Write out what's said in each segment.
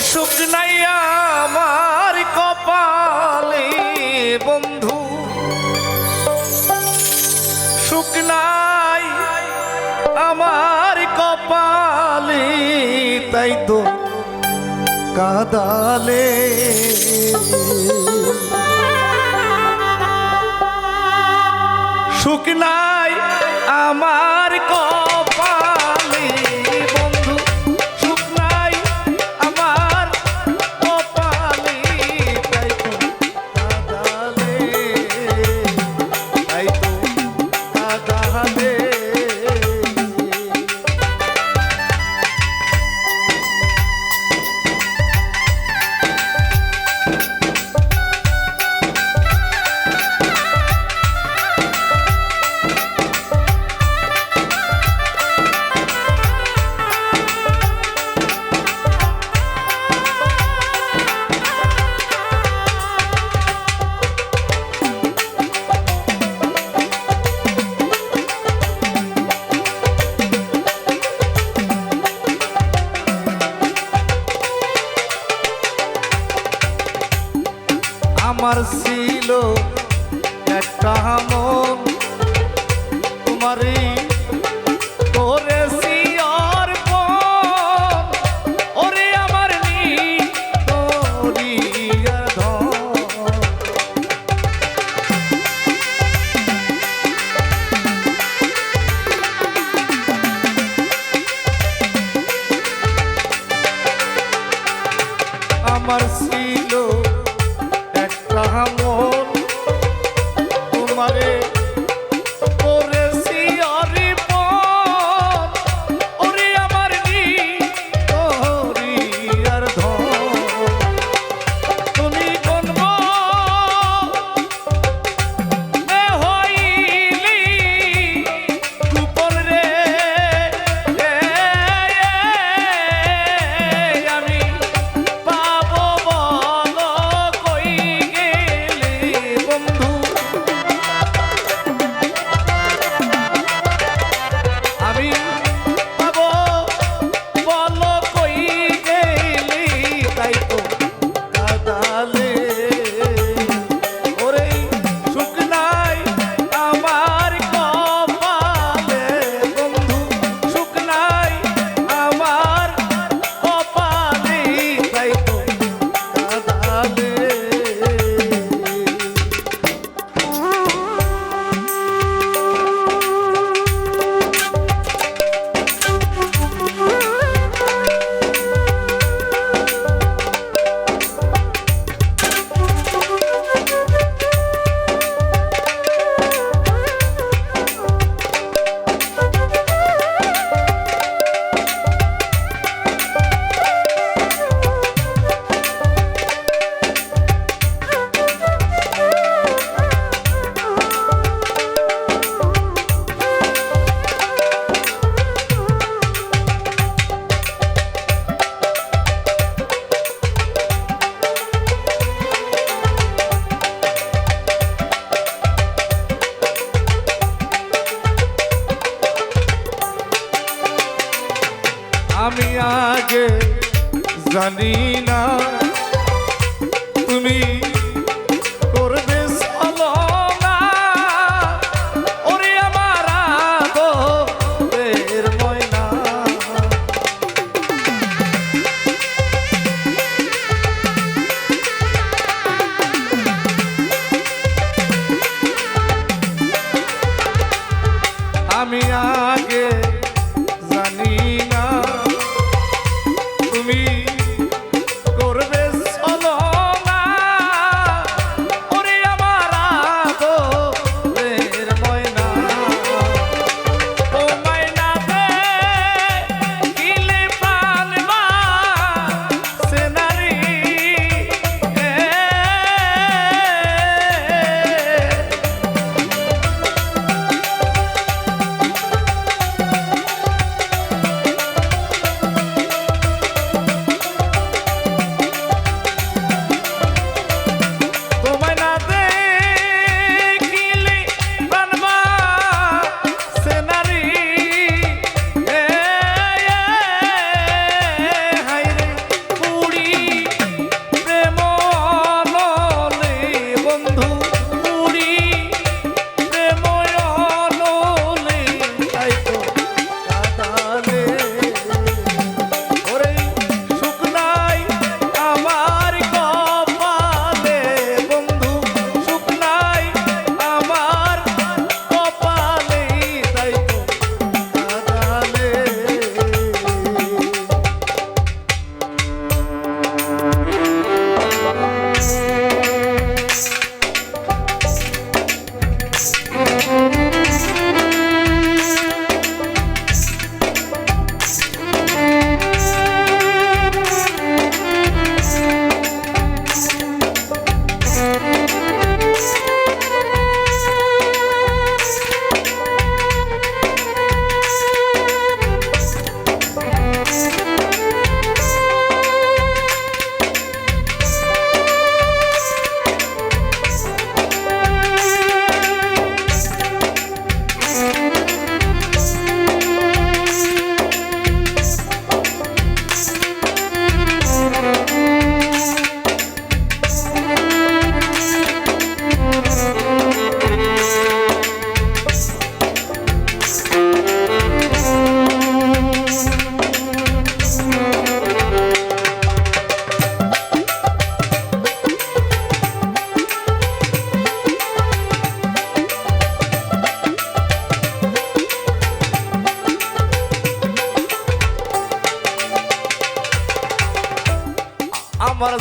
সুখ নাই আমার কপালে, বন্ধু। সুখ নাই আমার কপালে, তাই তো কাদালে। সুখ নাই আমার কপাল। কাহামো mía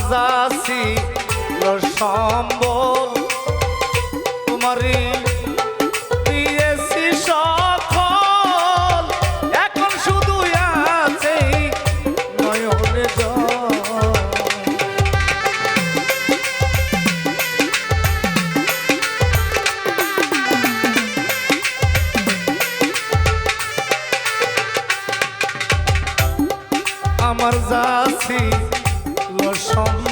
আমার যাসি সম্বল। তোমারই দিয়েছি সকল এখন শুধু আছে আমার যাসি সম্বল